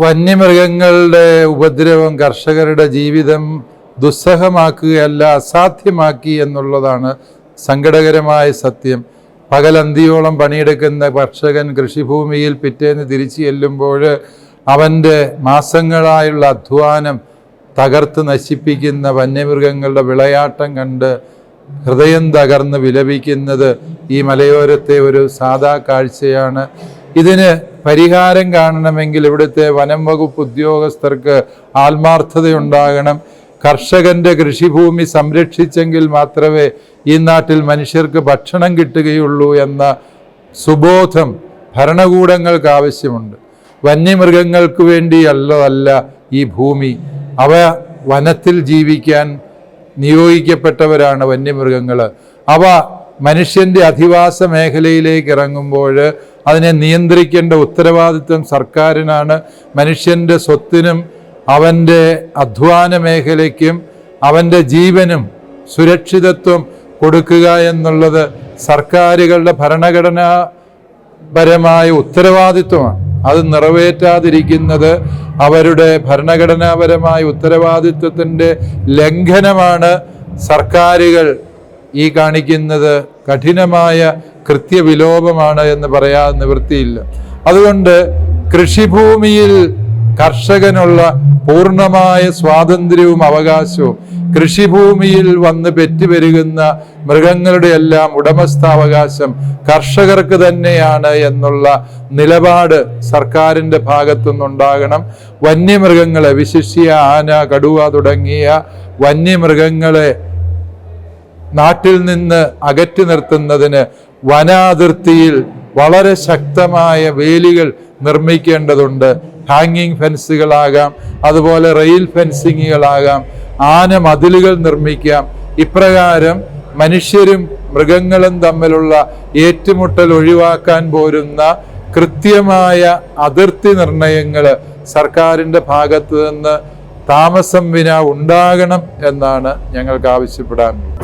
വന്യമൃഗങ്ങളുടെ ഉപദ്രവം കർഷകരുടെ ജീവിതം ദുസ്സഹമാക്കുകയല്ല അസാധ്യമാക്കി എന്നുള്ളതാണ് സങ്കടകരമായ സത്യം. പകലന്തിയോളം പണിയെടുക്കുന്ന കർഷകൻ കൃഷിഭൂമിയിൽ പിറ്റേന്ന് തിരിച്ചു ചെല്ലുമ്പോൾ അവന്റെ മാസങ്ങളായുള്ള അധ്വാനം തകർത്ത് നശിപ്പിക്കുന്ന വന്യമൃഗങ്ങളുടെ വിളയാട്ടം കണ്ട് ഹൃദയം തകർന്ന് വിലപിക്കുന്നത് ഈ മലയോരത്തെ ഒരു സാധാ കാഴ്ചയാണ്. ഇതിന് പരിഹാരം കാണണമെങ്കിൽ ഇവിടുത്തെ വനം വകുപ്പ് ഉദ്യോഗസ്ഥർക്ക് ആത്മാർത്ഥതയുണ്ടാകണം. കർഷകന്റെ കൃഷിഭൂമി സംരക്ഷിച്ചെങ്കിൽ മാത്രമേ ഈ നാട്ടിൽ മനുഷ്യർക്ക് ഭക്ഷണം കിട്ടുകയുള്ളൂ എന്ന സുബോധം ഭരണകൂടങ്ങൾക്ക് ആവശ്യമുണ്ട്. വന്യമൃഗങ്ങൾക്ക് വേണ്ടിയല്ലതല്ല ഈ ഭൂമി. അവ വനത്തിൽ ജീവിക്കാൻ നിയോഗിക്കപ്പെട്ടവരാണ് വന്യമൃഗങ്ങൾ അവ മനുഷ്യന്റെ അധിവാസ മേഖലയിലേക്ക് ഇറങ്ങുമ്പോൾ അതിനെ നിയന്ത്രിക്കേണ്ട ഉത്തരവാദിത്വം സർക്കാരിനാണ്. മനുഷ്യന്റെ സ്വത്തിനും അവന്റെ അധ്വാന മേഖലയ്ക്കും അവന്റെ ജീവനും സുരക്ഷിതത്വം കൊടുക്കുക എന്നുള്ളത് സർക്കാരുകളുടെ ഭരണഘടനാപരമായ ഉത്തരവാദിത്വമാണ്. അത് നിറവേറ്റാതിരിക്കുന്നത് അവരുടെ ഭരണഘടനാപരമായ ഉത്തരവാദിത്വത്തിന്റെ ലംഘനമാണ് സർക്കാരുകൾ ഈ കാണിക്കുന്നത്. കഠിനമായ കൃത്യവിലോപമാണ് എന്ന് പറയാൻ നിവൃത്തിയില്ല. അതുകൊണ്ട് കൃഷിഭൂമിയിൽ കർഷകനുള്ള പൂർണമായ സ്വാതന്ത്ര്യവും അവകാശവും കൃഷിഭൂമിയിൽ വന്ന് പെറ്റുപെരുകുന്ന മൃഗങ്ങളുടെ എല്ലാം ഉടമസ്ഥാവകാശം കർഷകർക്ക് തന്നെയാണ് എന്നുള്ള നിലപാട് സർക്കാരിന്റെ ഭാഗത്തുനിന്നുണ്ടാകണം. വന്യമൃഗങ്ങളെ വിശിഷ്യ ആന കടുവ തുടങ്ങിയ വന്യമൃഗങ്ങളെ നാട്ടിൽ നിന്ന് അകറ്റി നിർത്തുന്നതിന് വനാതിർത്തിയിൽ വളരെ ശക്തമായ വേലികൾ നിർമ്മിക്കേണ്ടതുണ്ട്. ഹാങ്ങിങ് ഫെൻസുകളാകാം അതുപോലെ റെയിൽ ഫെൻസിങ്ങുകളാകാം ആന മതിലുകൾ നിർമ്മിക്കാം. ഇപ്രകാരം മനുഷ്യരും മൃഗങ്ങളും തമ്മിലുള്ള ഏറ്റുമുട്ടൽ ഒഴിവാക്കാൻ പോരുന്ന കൃത്യമായ അതിർത്തി നിർണയങ്ങൾ സർക്കാരിന്റെ ഭാഗത്തു നിന്ന് താമസം വിന ഉണ്ടാകണം എന്നാണ് ഞങ്ങൾക്ക് ആവശ്യപ്പെടാനുള്ളത്.